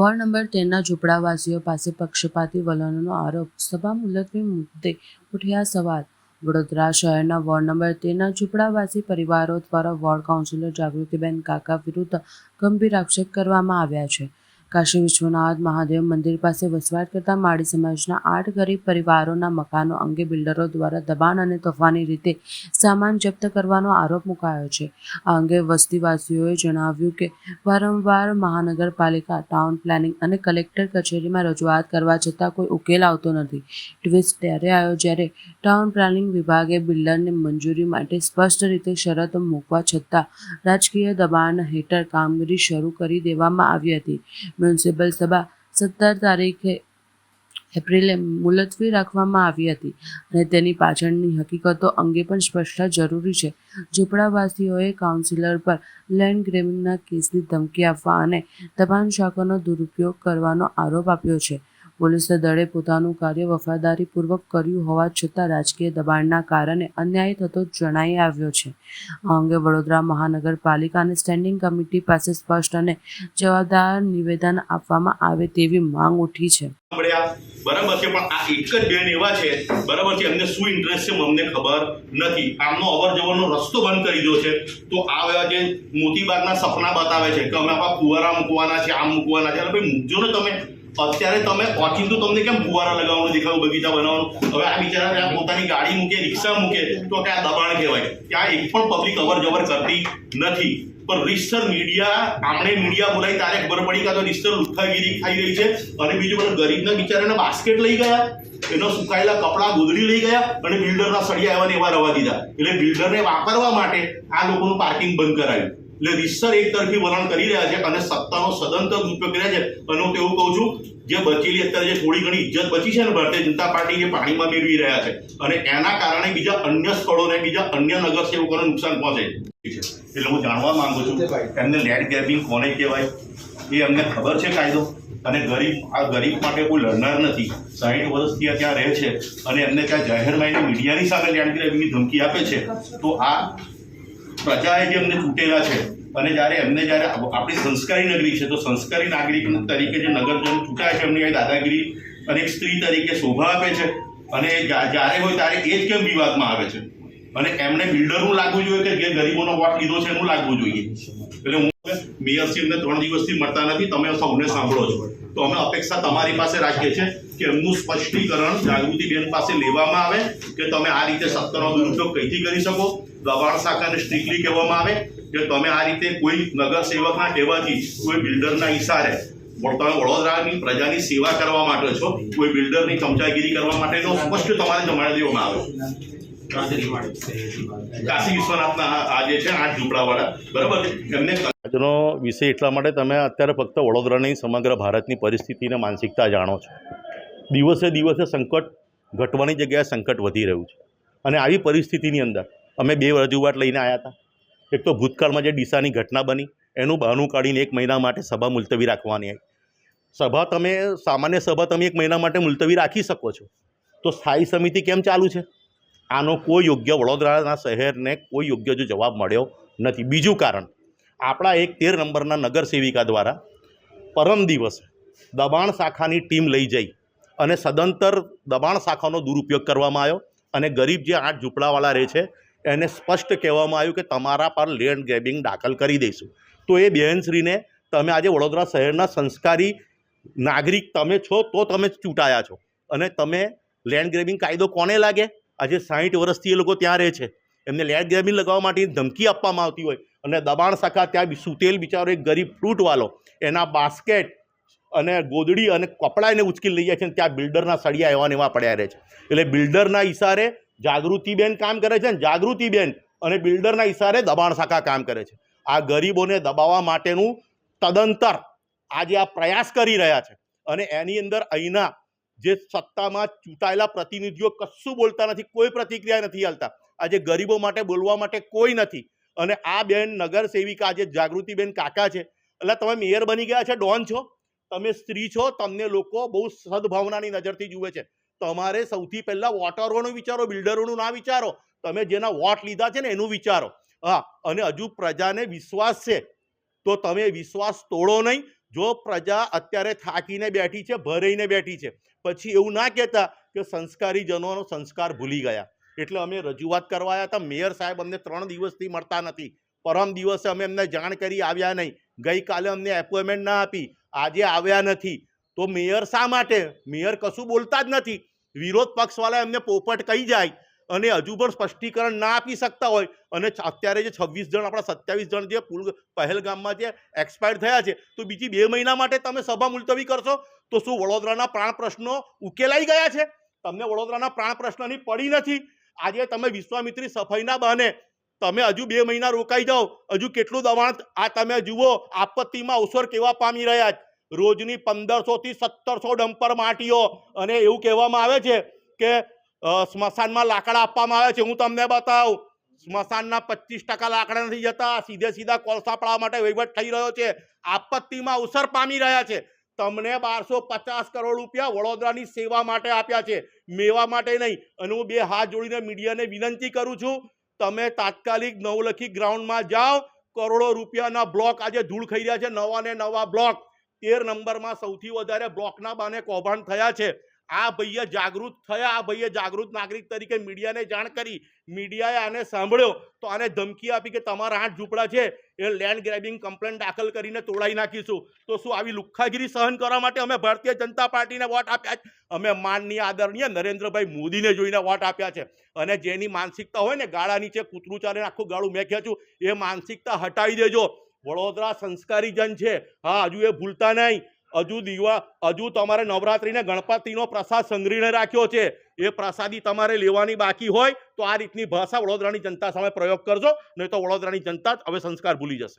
Ward number તેરના ઝૂંપડાવાસીઓ પાસે પક્ષપાતી વલણનો આરોપ. સભા મુલતવી મુદ્દે ઉઠ્યા સવાલ. વડોદરા શહેરના વોર્ડ નંબર તેરના ઝૂંપડાવાસી પરિવારો દ્વારા વોર્ડ કાઉન્સિલર જાગૃતિબેન કાકા વિરુદ્ધ ગંભીર આક્ષેપ કરવામાં આવ્યા છે. કાશી વિશ્વનાથ મહાદેવ મંદિર પાસે વસવાટ કરતા માળી સમાજના આઠ ગરીબ પરિવારોના મકાનો અંગે બિલ્ડરો દ્વારા દબાણ અને તોફાની રીતે સામાન જપ્ત કરવાનો આરોપ મુકાયો છે. આ અંગે વસ્તીવાસીઓએ જણાવ્યું કે વારંવાર મહાનગરપાલિકા, ટાઉન પ્લાનિંગ અને કલેક્ટર કચેરીમાં રજૂઆત કરવા છતાં કોઈ ઉકેલ આવતો નથી. ટ્વિસ્ટ ત્યારે આવ્યો જ્યારે ટાઉન પ્લાનિંગ વિભાગે બિલ્ડરને મંજૂરી માટે સ્પષ્ટ રીતે શરતો મૂકવા છતાં રાજકીય દબાણ હેઠળ કામગીરી શરૂ કરી દેવામાં આવી હતી. મ્યુનિસિપલ સભા સત્તર તારીખે એપ્રિલે મુલતવી રાખવામાં આવી હતી અને તેની પાછળની હકીકતો અંગે પણ સ્પષ્ટતા જરૂરી છે. ઝૂંપડાવાસીઓએ કાઉન્સિલર પર લેન્ડ ગ્રેવિંગના કેસની ધમકી આપવા અને તપાસ શાખાનો દુરુપયોગ કરવાનો આરોપ આપ્યો છે. પોલીસ દળે પોતાનું કાર્ય વફાદારીપૂર્વક કર્યું હોવા છતાં રાજકીય દબાણના કારણે અન્યાય થતો જણાઈ આવ્યો છે. આ અંગે વડોદરા મહાનગરપાલિકાને સ્ટેન્ડિંગ કમિટી પાસે સ્પષ્ટ અને જવાબદાર નિવેદન આપવામાં આવે તેવી માંગ ઉઠી છે. બરાબર છે, પણ આ એક જ બેન એવા છે, બરાબર છે, એમને શું ઇન્ટરેસ્ટ છે અમને ખબર નથી. આમનો અવર જવરનો રસ્તો બંધ કરી દો છે. તો આ જે મોતીબાગના સપના બતાવે છે કે અમે આપણા કુવારા મૂકવાના છે, આમ મૂકવાના છે. એટલે ભાઈ મૂકજો ને તમે. અત્યારે તમે ઓચિંતું તમને કેમ ફુવારા લગાવવાનું દેખાયું, બગીચા બનાવવાનું? હવે આ બિચારા ત્યાં પોતાની ગાડી મૂકે, રિક્ષા મૂકે, તો કે આ દબાણ કહેવાય? ત્યાં એક પણ પબ્લિક અવર જવર કરતી નથી. પણ રિસ્ટર મીડિયા આમણે મીડિયા બોલાવી તારે ખબર પડી કે તો રિસ્ટર લુખ્ખાગીરી ખાઈ રહી છે. અને બીજું બધું, ગરીબના બિચારાને બાસ્કેટ લઈ ગયા. એનો સુકાયેલા કપડાં ગોદડી લઈ ગયા અને બિલ્ડરના સળિયા એવા એવા રવા દીધા. એટલે બિલ્ડરને વાપરવા માટે આ લોકોનું પાર્કિંગ બંધ કરાયું. એટલે રીતસર એક તરફી વલણ કરી રહ્યા છે અને સત્તાનો સદંતર ઉપયોગ કર્યા છે. અને હું તેવું કહું છું, જે બચેલી અત્યારે જે થોડી ઘણી ઇજ્જત બચી છે ને ભારતીય જનતા પાર્ટી જે પાણીમાં મેળવી રહ્યા છે અને એના કારણે બીજા અન્ય સ્થળોને, બીજા અન્ય નગરસેવકોને નુકસાન પહોંચે એટલે હું જાણવા માંગુ છું, એમને લેન્ડ ગ્રેબિંગ કોને કહેવાય? એ અમને ખબર છે કાયદો. અને ગરીબ, આ ગરીબ માટે કોઈ લડનાર નથી. સાહીઠ વર્ષથી ત્યાં રહે છે અને એમને ત્યાં જાહેરમાં મીડિયાની સામે લેન્ડ ગ્રેબિંગની ધમકી આપે છે. તો આ પ્રજાએ જે અમને ચૂંટેલા છે અને જ્યારે એમને જ્યારે આપણી સંસ્કારી નગરી છે, તો સંસ્કારી નાગરિક તરીકે જે નગરજનો ચૂંટાય છે, એમની દાદાગીરી અને એક સ્ત્રી તરીકે શોભા આપે છે. અને જ્યારે હોય ત્યારે એ જ કેમ વિવાદમાં આવે છે? અને એમને બિલ્ડરનું લાગવું જોઈએ કે જે ગરીબોનો વોટ લીધો છે એનું લાગવું જોઈએ? એટલે હું મેયરશ્રી એમને ત્રણ દિવસથી મળતા નથી, તમે સૌને સાંભળો છો. તો અમે અપેક્ષા તમારી પાસે રાખીએ છીએ કે એમનું સ્પષ્ટીકરણ જાગૃતિબેન પાસે લેવામાં આવે કે તમે આ રીતે સત્તાનો દુરુપયોગ કઈથી કરી શકો? દબાણ શાખાને સ્ટ્રિક્ટલી કહેવામાં આવે કે તમે આ રીતે કોઈ નગર સેવકના કહેવાથી કોઈ બિલ્ડરના ઇશારે તમે વડોદરાની પ્રજાની સેવા કરવા માટે છો, કોઈ બિલ્ડરની ચમચાગીરી કરવા માટેનો સ્પષ્ટ તમારે જમાડી દેવામાં આવે કાશી વિશ્વનાથના આ આજનો વિષય એટલા માટે તમે અત્યારે ફક્ત વડોદરાની સમગ્ર ભારતની પરિસ્થિતિને માનસિકતા જાણો છો. દિવસે દિવસે સંકટ ઘટવાની જગ્યાએ સંકટ વધી રહ્યું છે. અને આવી પરિસ્થિતિની અંદર અમે બે રજૂઆત લઈને આવ્યા હતા. એક તો ભૂતકાળમાં જે ડીસાની ઘટના બની, એનું બહાનું કાઢીને એક મહિના માટે સભા મુલતવી રાખવાની આવી. સભા તમે, સામાન્ય સભા તમે એક મહિના માટે મુલતવી રાખી શકો છો. તો સ્થાયી સમિતિ કેમ ચાલુ છે? આનો કોઈ યોગ્ય વડોદરાના શહેરને કોઈ યોગ્ય જો જવાબ મળ્યો નથી. બીજું કારણ, આપણા એક તેર નંબરના નગર સેવિકા દ્વારા પરમ દિવસે દબાણ શાખાની ટીમ લઈ જઈ અને સદંતર દબાણ શાખાનો દુરુપયોગ કરવામાં આવ્યો અને ગરીબ જે આઠ ઝૂંપડાવાળા રહે છે એને સ્પષ્ટ કહેવામાં આવ્યું કે તમારા પર લેન્ડ ગ્રેબિંગ દાખલ કરી દઈશું. તો એ બહેનશ્રીને તમે આજે વડોદરા શહેરના સંસ્કારી નાગરિક તમે છો તો તમે ચૂંટાયા છો. અને તમે લેન્ડ ગ્રેબિંગ કાયદો કોને લાગે? આજે સાહીઠ વર્ષથી એ લોકો ત્યાં રહે છે. એમને લેન્ડ ગ્રેબિંગ લગાવવા માટે ધમકી આપવામાં આવતી હોય. અને દબાણ શાખા ત્યાં સુતેલ બિચારો એક ગરીબ ફ્રૂટવાલો એના બાસ્કેટ અને ગોદડી અને કપડાં એને ઉચકી લઈ જાય છે ત્યાં બિલ્ડરના સળિયા એવા ને એવા પડ્યા રહે છે. એટલે બિલ્ડરના ઇશારે જાગૃતિબેન કામ કરે છે ને, જાગૃતિબેન અને બિલ્ડરના ઇશારે દબાણ શાખા કામ કરે છે. આ ગરીબોને દબાવવા માટેનું તદંતર આજે આ પ્રયાસ કરી રહ્યા છે. અને એની અંદર અહીંના જે સત્તામાં ચૂંટાયેલા પ્રતિનિધિઓ કશું બોલતા નથી, કોઈ પ્રતિક્રિયા નથી હાલતા. આજે ગરીબો માટે, બોલવા માટે કોઈ નથી. અને આ બેન નગર સેવિકા આજે જાગૃતિબેન કાકા છે. એટલે તમે મેયર બની ગયા છે, ડોન છો. તમે સ્ત્રી છો, તમને લોકો બહુ સદભાવનાની નજરથી જુએ છે. તમારે સૌથી પહેલાં વોટરોનું વિચારો બિલ્ડરોનું ના વિચારો. તમે જેના વોટ લીધા છે ને એનું વિચારો. હા, અને હજુ પ્રજાને વિશ્વાસ છે. તો તમે વિશ્વાસ તોડો નહીં. જો પ્રજા અત્યારે થાકીને બેઠી છે ભરાઈને બેઠી છે, પછી એવું ના કહેતા કે સંસ્કારી જનોનો સંસ્કાર ભૂલી ગયા. એટલે અમે રજૂઆત કરવા આવ્યા હતા, મેયર સાહેબ અમને ત્રણ દિવસથી મળતા નથી. પરમ દિવસે અમે એમને જાણ કરી આવ્યા નહીં. ગઈકાલે અમને એપોઇન્ટમેન્ટ ના આપી. આજે આવ્યા નથી. તો મેયર શા માટે? મેયર કશું બોલતા જ નથી. વિરોધ પક્ષવાળા એમને પોપટ કહી જાય અને હજુ પણ સ્પષ્ટીકરણ ના આપી શકતા હોય. અને અત્યારે જે છવ્વીસ જણ, આપણા સત્યાવીસ જણ જે પુલ, પહેલગામમાં જે એક્સપાયર થયા છે, તો બીજી બે મહિના માટે તમે સભા મુલતવી કરશો? તો શું વડોદરાના પ્રાણ પ્રશ્નો ઉકેલાઈ ગયા છે? તમને વડોદરાના પ્રાણ પ્રશ્નની પડી નથી? આજે તમે વિશ્વામિત્રી સફાઈના બહાને તમે હજુ બે મહિના રોકાઈ જાઓ, હજુ કેટલું દબાણ આ તમે જુઓ, આપત્તિમાં અવસર કેવા પામી રહ્યા છે? રોજની પંદરસો થી સત્તરસો ડમ્પર માટીઓ. અને એવું કહેવામાં આવે છે કે સ્મશાનમાં લાકડા આપવામાં આવે છે. હું તમને બતાવું, સ્મશાનના પચીસ ટકા લાકડા નથી જતા. સીધે સીધા કોલસા પાડવા માટે વહીવટ થઈ રહ્યો છે. આપત્તિમાં અવસર પામી રહ્યા છે. તમને બારસો પચાસ કરોડ રૂપિયા વડોદરાની સેવા માટે આપ્યા છે. મેવા માટે નહીં. અને હું બે હાથ જોડીને મીડિયાને વિનંતી કરું છું, તમે તાત્કાલિક નવલખી ગ્રાઉન્ડમાં જાઓ. કરોડો રૂપિયાના બ્લોક આજે ધૂળ ખાઈ રહ્યા છે. નવા ને નવા બ્લોક. તેર નંબરમાં સૌથી વધારે બ્લોકના બાને કૌભાંડ થયા છે. આ ભાઈએ જાગૃત થયા, આ ભાઈએ જાગૃત નાગરિક તરીકે મીડિયાને જાણ કરી, મીડિયાએ આને સાંભળ્યો. તો આને ધમકી આપી કે તમારા આઠ ઝૂંપડા છે, એ લેન્ડ ગ્રેબિંગ કમ્પ્લેન દાખલ કરીને તોડાઈ નાખીશું. તો શું આવી લુખ્ખાગીરી સહન કરવા માટે અમે ભારતીય જનતા પાર્ટીને વોટ આપ્યા છે? અમે માનનીય આદરણીય નરેન્દ્રભાઈ મોદીને જોઈને વોટ આપ્યા છે. અને જેની માનસિકતા હોય ને ગાળા નીચે કૂતરું ચાલે આખું ગાળું મેં ખેંચું એ માનસિકતા હટાવી દેજો. વડોદરા સંસ્કારી જન છે. હા, હજુ એ ભૂલતા નહીં. હજુ દીવા, હજુ તમારે નવરાત્રિને ગણપતિનો પ્રસાદ સંગ્રહીને રાખ્યો છે. એ પ્રસાદી તમારે લેવાની બાકી હોય તો આ રીતની ભાષા વડોદરાની જનતા સામે પ્રયોગ કરજો, નહીં તો વડોદરાની જનતા હવે સંસ્કાર ભૂલી જશે.